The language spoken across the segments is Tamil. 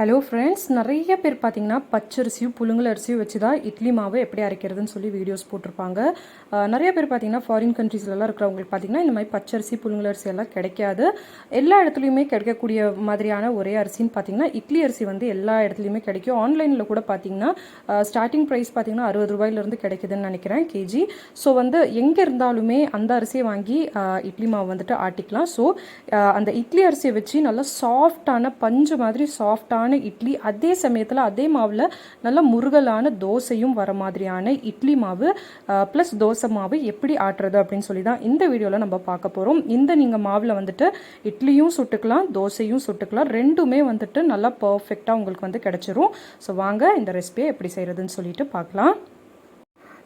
ஹலோ ஃப்ரெண்ட்ஸ் நிறைய பேர் பார்த்தீங்கன்னா பச்சரிசியும் புழுங்கல் அரிசியும் வச்சு தான் இட்லி மாவு எப்படி அரைக்கிறதுன்னு சொல்லி வீடியோஸ் போட்டிருப்பாங்க. நிறைய பேர் பார்த்தீங்கன்னா ஃபாரின் கண்ட்ரீஸ்லலாம் இருக்கிறவங்களுக்கு பார்த்தீங்கன்னா இந்த மாதிரி பச்சரிசி புழுங்கல் அரிசி எல்லாம் கிடைக்காது. எல்லா இடத்துலையுமே கிடைக்கக்கூடிய மாதிரியான ஒரே அரிசின்னு பார்த்தீங்கன்னா இட்லி அரிசி வந்து எல்லா இடத்துலையுமே கிடைக்கும். ஆன்லைனில் கூட பார்த்தீங்கன்னா ஸ்டார்டிங் ப்ரைஸ் பார்த்தீங்கன்னா அறுபது ரூபாயிலிருந்து கிடைக்குதுன்னு நினைக்கிறேன் கேஜி. ஸோ வந்து எங்கே இருந்தாலுமே அந்த அரிசியை வாங்கி இட்லி மாவு வந்துட்டு ஆட்டிக்கலாம். ஸோ அந்த இட்லி அரிசியை வச்சு நல்லா சாஃப்டான பஞ்சு மாதிரி சாஃப்டான இட்லி அதே சமயத்தில் அதே மாவில் நல்ல முருகலான தோசையும் வர மாதிரியான இட்லி மாவு ப்ளஸ் தோசை மாவு எப்படி ஆட்டுறது அப்படின்னு சொல்லி தான் இந்த வீடியோவில் நம்ம பார்க்க போகிறோம் இந்த நீங்கள் மாவில் வந்துட்டு இட்லியும் சுட்டுக்கலாம் தோசையும் சுட்டுக்கலாம். ரெண்டுமே வந்துட்டு நல்லா பர்ஃபெக்டாக உங்களுக்கு வந்து கிடச்சிரும். ஸோ வாங்க இந்த ரெசிபியை எப்படி செய்கிறதுன்னு சொல்லிட்டு பார்க்கலாம்.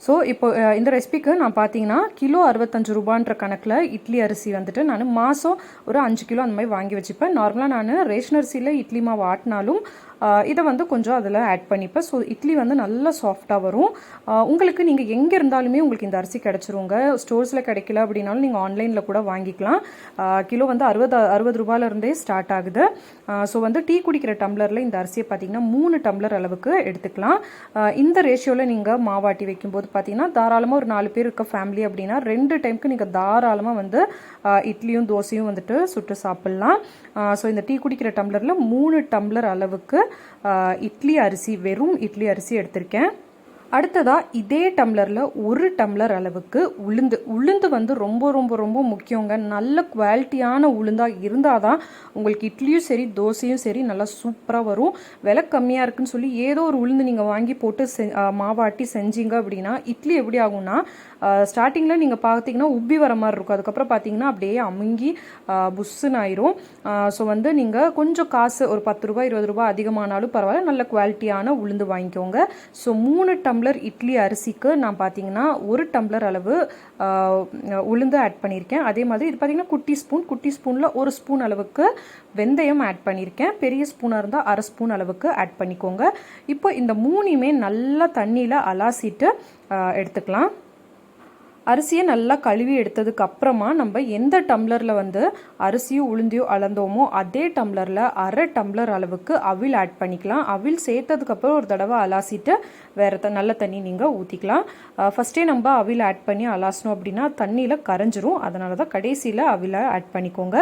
ஸோ இப்போ இந்த ரெசிபிக்கு நான் பார்த்தீங்கன்னா கிலோ அறுபத்தஞ்சு ரூபான்ற கணக்கில் இட்லி அரிசி வந்துட்டு நான் மாதம் ஒரு அஞ்சு கிலோ அந்த மாதிரி வாங்கி வச்சுப்பேன். நார்மலாக நான் ரேஷன் அரிசியில் இட்லி மாவு ஆட்டினாலும் இதை வந்து கொஞ்சம் அதில் ஆட் பண்ணிப்பேன் ஸோ இட்லி வந்து நல்லா சாஃப்டாக வரும். உங்களுக்கு நீங்கள் எங்கே இருந்தாலுமே உங்களுக்கு இந்த அரிசி கிடச்சிருங்க. ஸ்டோர்ஸில் கிடைக்கல அப்படின்னாலும் நீங்கள் ஆன்லைனில் கூட வாங்கிக்கலாம். கிலோ வந்து அறுபது அறுபது ரூபாயிலிருந்தே ஸ்டார்ட் ஆகுது. ஸோ வந்து டீ குடிக்கிற டம்ளரில் இந்த அரிசியை பார்த்தீங்கன்னா மூணு டம்ளர் அளவுக்கு எடுத்துக்கலாம். இந்த ரேஷியோவில் நீங்கள் மாவாட்டி வைக்கும்போது பார்த்தீங்கன்னா தாராளமாக ஒரு நாலு பேர் இருக்க ஃபேமிலி அப்படின்னா ரெண்டு டைமுக்கு நீங்கள் தாராளமாக வந்து இட்லியும் தோசையும் வந்துட்டு சுட்டு சாப்பிட்லாம். ஸோ இந்த டீ குடிக்கிற டம்ளரில் மூணு டம்ளர் அளவுக்கு இட்லி அரிசி வெறும் இட்லி அரிசி எடுத்திருக்கேன். அடுத்ததாக இதே டம்ளரில் ஒரு டம்ளர் அளவுக்கு உளுந்து. உளுந்து வந்து ரொம்ப ரொம்ப ரொம்ப முக்கியங்க. நல்ல குவாலிட்டியான உளுந்தாக இருந்தால் தான் உங்களுக்கு இட்லியும் சரி தோசையும் சரி நல்லா சூப்பராக வரும். விலை கம்மியாக இருக்குன்னு சொல்லி ஏதோ ஒரு உளுந்து நீங்கள் வாங்கி போட்டு செ மாவாட்டி செஞ்சீங்க அப்படின்னா இட்லி எப்படி ஆகும்னா ஸ்டார்டிங்கில் நீங்கள் பார்த்தீங்கன்னா உப்பி வர மாதிரி இருக்கும். அதுக்கப்புறம் பார்த்தீங்கன்னா அப்படியே அமுங்கி புஷ்ஷுன்னு புஸ்ஸுன்னு ஆயிரும். ஸோ வந்து நீங்கள் கொஞ்சம் காசு ஒரு பத்து ரூபாய் இருபது ரூபாய் அதிகமானாலும் பரவாயில்ல. நல்ல குவாலிட்டியான உளுந்து வாங்கிக்கோங்க. ஸோ மூணு டம்ளர் டம்ளர் இட்லி அரிசிக்கு நான் பார்த்தீங்கன்னா ஒரு டம்ளர் அளவு உளுந்து ஆட் பண்ணியிருக்கேன். அதே மாதிரி இது பார்த்தீங்கன்னா குட்டி ஸ்பூன் குட்டி ஸ்பூனில் ஒரு ஸ்பூன் அளவுக்கு வெந்தயம் ஆட் பண்ணியிருக்கேன். பெரிய ஸ்பூனாக இருந்தால் அரை ஸ்பூன் அளவுக்கு ஆட் பண்ணிக்கோங்க. இப்போ இந்த மூணையுமே நல்லா தண்ணியில் அலாசிட்டு எடுத்துக்கலாம். அரிசியை நல்லா கழுவி எடுத்ததுக்கு அப்புறமா நம்ம எந்த டம்ளரில் வந்து அரிசியோ உளுந்தியோ அளந்தோமோ அதே டம்ளரில் அரை டம்ளர் அளவுக்கு அவில் ஆட் பண்ணிக்கலாம். அவில் சேர்த்ததுக்கப்புறம் ஒரு தடவை அலாசிட்டு வேறு த நல்ல தண்ணி நீங்கள் ஊற்றிக்கலாம் ஃபஸ்ட்டே நம்ம அவில் ஆட் பண்ணி அலாசணும் அப்படின்னா தண்ணியில் கரைஞ்சிரும். அதனால தான் கடைசியில் அவில ஆட் பண்ணிக்கோங்க.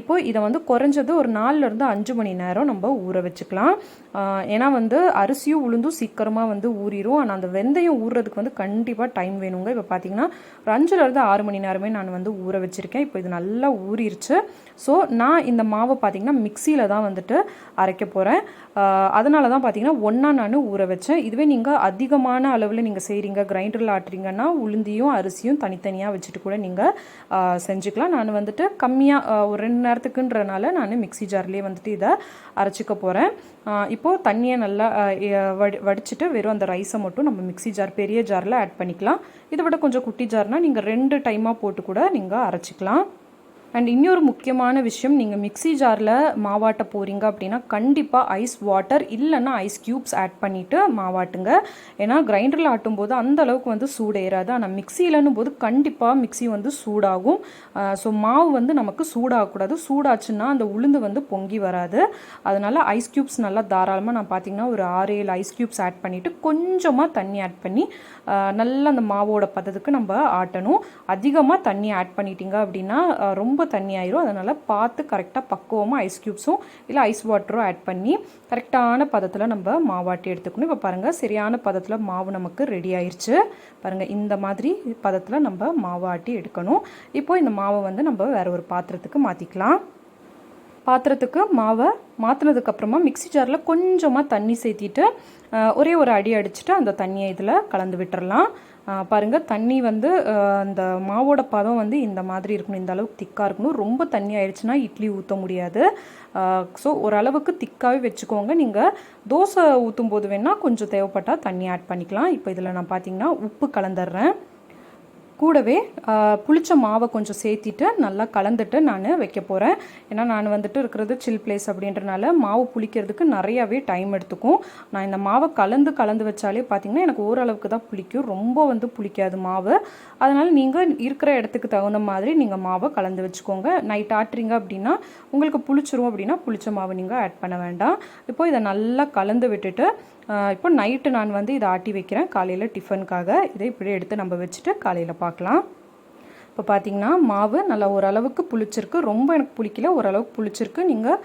இப்போ இதை வந்து குறைஞ்சது ஒரு நாலுலேருந்து அஞ்சு மணி நேரம் நம்ம ஊற வச்சுக்கலாம். ஏன்னா வந்து அரிசியும் உளுந்தும் சீக்கிரமாக வந்து ஊறிடும் ஆனால் அந்த வெந்தயம் ஊறுறதுக்கு வந்து கண்டிப்பாக டைம் வேணுங்க. இப்போ பார்த்தீங்கன்னா ஒரு அஞ்சுலேருந்து ஆறு மணி நேரமே நான் வந்து ஊற வச்சுருக்கேன். இப்போ இது நல்லா ஊறிடுச்சு ஸோ நான் இந்த மாவை பார்த்தீங்கன்னா மிக்சியில் தான் வந்துட்டு அரைக்க போகிறேன் அதனால தான் பார்த்தீங்கன்னா ஒன்றா நான் ஊற வச்சேன். இதுவே நீங்கள் அதிகமான அளவில் நீங்கள் செய்கிறீங்க கிரைண்டரில் ஆட்டுறீங்கன்னா உளுந்தியும் அரிசியும் தனித்தனியாக வச்சுட்டு கூட நீங்கள் செஞ்சுக்கலாம். நான் வந்துட்டு கம்மியாக ஒரு ரெண்டு நேரத்துக்குன்றனால நான் மிக்ஸி ஜார்லேயே வந்துட்டு இதை அரைச்சிக்க போகிறேன் இப்போது தண்ணியை நல்லா வடி வடிச்சிட்டு வெறும் அந்த ரைஸை மட்டும் நம்ம மிக்ஸி ஜார் பெரிய ஜாரில் ஆட் பண்ணிக்கலாம். இதை விட கொஞ்சம் குட்டி ஜார்னால் நீங்கள் ரெண்டு டைமாக போட்டு கூட நீங்கள் அரைச்சிக்கலாம். அண்ட் இன்னொரு முக்கியமான விஷயம் நீங்கள் மிக்ஸி ஜாரில் மாவாட்ட போகிறீங்க அப்படின்னா கண்டிப்பாக ஐஸ் வாட்டர் இல்லைன்னா ஐஸ் க்யூப்ஸ் ஆட் பண்ணிவிட்டு மாவாட்டுங்க. ஏன்னா கிரைண்டரில் ஆட்டும்போது அந்த அளவுக்கு வந்து சூடேறாது ஆனால் மிக்சியிலன்னும் போது கண்டிப்பாக மிக்ஸி வந்து சூடாகும். ஸோ மாவு வந்து நமக்கு சூடாகக்கூடாது. சூடாச்சுன்னா அந்த உளுந்து வந்து பொங்கி வராது. அதனால் ஐஸ் க்யூப்ஸ் நல்லா தாராளமாக நான் பார்த்தீங்கன்னா ஒரு ஆறு ஏழு ஐஸ் க்யூப்ஸ் ஆட் பண்ணிவிட்டு கொஞ்சமாக தண்ணி ஆட் பண்ணி நல்லா அந்த மாவோட பதத்துக்கு நம்ம ஆட்டணும். அதிகமாக தண்ணி ஆட் பண்ணிட்டீங்க அப்படின்னா ரொம்ப ரொம்ப தண்ணி ஆயிரும். அதனால் பார்த்து கரெக்டாக பக்குவமாக ஐஸ் க்யூப்ஸும் இல்லை ஐஸ் வாட்டரும் ஆட் பண்ணி கரெக்டான பதத்தில் நம்ம மாவாட்டி எடுத்துக்கணும். இப்போ பாருங்கள் சரியான பதத்தில் மாவு நமக்கு ரெடி ஆயிடுச்சு பாருங்கள் இந்த மாதிரி பதத்தில் நம்ம மாவு ஆட்டி எடுக்கணும். இப்போ இந்த மாவை வந்து நம்ம வேறு ஒரு பாத்திரத்துக்கு மாற்றிக்கலாம் பாத்திரத்துக்கு மாவை மாற்றினதுக்கப்புறமா மிக்சி மிக்ஸி ஜாரில் கொஞ்சமாக தண்ணி சேர்த்திட்டு ஒரே ஒரு அடி அடிச்சுட்டு அந்த தண்ணியை இதில் கலந்து விட்டுறலாம். பாருங்கள் தண்ணி வந்து அந்த மாவோட பதம் வந்து இந்த மாதிரி இருக்கணும் இந்த அளவுக்கு திக்காக இருக்கணும். ரொம்ப தண்ணி ஆயிடுச்சுன்னா இட்லி ஊற்ற முடியாது. ஸோ ஓரளவுக்கு திக்காகவே வச்சுக்கோங்க. நீங்கள் தோசை ஊற்றும் போது வேணால் கொஞ்சம் தேவைப்பட்டால் தண்ணி ஆட் பண்ணிக்கலாம். இப்போ இதில் நான் பார்த்தீங்கன்னா உப்பு கலந்துடுறேன். கூடவே புளிச்ச மாவை கொஞ்சம் சேர்த்திட்டு நல்லா கலந்துட்டு நான் வைக்க போகிறேன் ஏன்னா நான் வந்துட்டு இருக்கிறது சில் பிளேஸ் அப்படின்றனால மாவு புளிக்கிறதுக்கு நிறையாவே டைம் எடுத்துக்கும். நான் இந்த மாவை கலந்து கலந்து வச்சாலே பார்த்தீங்கன்னா எனக்கு ஓரளவுக்கு தான் புளிக்கும். ரொம்ப வந்து புளிக்காது மாவு. அதனால் நீங்கள் இருக்கிற இடத்துக்கு தகுந்த மாதிரி நீங்கள் மாவை கலந்து வச்சுக்கோங்க. நைட் ஆட்டுறீங்க அப்படின்னா உங்களுக்கு புளிச்சிரும் அப்படின்னா புளிச்ச மாவு நீங்கள் ஆட் பண்ண வேண்டாம். இப்போ இதை நல்லா கலந்து விட்டுட்டு இப்போ நைட்டு நான் வந்து இதை ஆட்டி வைக்கிறேன். காலையில் டிஃபனுக்காக. இதை இப்படி எடுத்து நம்ம வச்சுட்டு காலையில் பார்க்கலாம். இப்போ பார்த்தீங்கன்னா மாவு நல்லா ஓரளவுக்கு புளிச்சிருக்கு. ரொம்ப எனக்கு புளிக்கல. ஓரளவுக்கு புளிச்சிருக்கு. நீங்கள்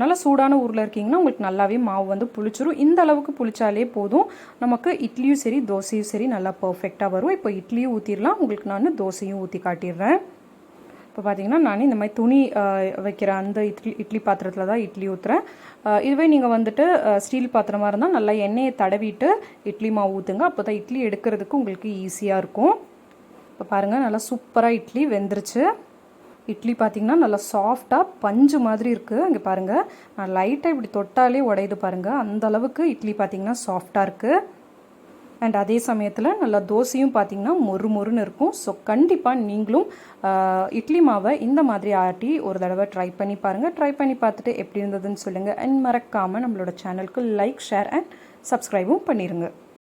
நல்லா சூடான ஊரில் இருக்கீங்கன்னா உங்களுக்கு நல்லாவே மாவு வந்து புளிச்சிரும். இந்த அளவுக்கு புளிச்சாலே போதும். நமக்கு இட்லியும் சரி தோசையும் சரி நல்லா பர்ஃபெக்டாக வரும். இப்போ இட்லியும் ஊற்றிடலாம் உங்களுக்கு நான் தோசையும் ஊற்றி காட்டிடுறேன். இப்போ பார்த்தீங்கன்னா நான் இந்த மாதிரி துணி வைக்கிற அந்த இட்லி இட்லி பாத்திரத்தில் தான் இட்லி ஊற்றுறேன் இதுவே நீங்கள் வந்துட்டு ஸ்டீல் பாத்திரமாக இருந்தால் நல்லா எண்ணெயை தடவிட்டு இட்லி மாவு ஊற்றுங்க அப்போ தான் இட்லி எடுக்கிறதுக்கு உங்களுக்கு ஈஸியாக இருக்கும். இப்போ பாருங்கள் நல்லா சூப்பராக இட்லி வெந்துருச்சு. இட்லி பார்த்தீங்கன்னா நல்லா சாஃப்டாக பஞ்சு மாதிரி இருக்குது இங்கே பாருங்கள் நான் லைட்டாக இப்படி தொட்டாலே உடையுது பாருங்கள் அந்த அளவுக்கு இட்லி பார்த்தீங்கன்னா சாஃப்டாக இருக்குது அண்ட் அதே சமயத்தில் நல்லா தோசையும் பார்த்தீங்கன்னா மொறு மொறுன்னு இருக்கும். ஸோ கண்டிப்பாக நீங்களும் இட்லி மாவை இந்த மாதிரி ஆட்டி ஒரு தடவை ட்ரை பண்ணி பாருங்கள் ட்ரை பண்ணி பார்த்துட்டு எப்படி இருந்ததுன்னு சொல்லுங்கள் அண்ட் மறக்காமல் நம்மளோட சேனலுக்கு லைக் ஷேர் அண்ட் சப்ஸ்கிரைபும் பண்ணிடுங்க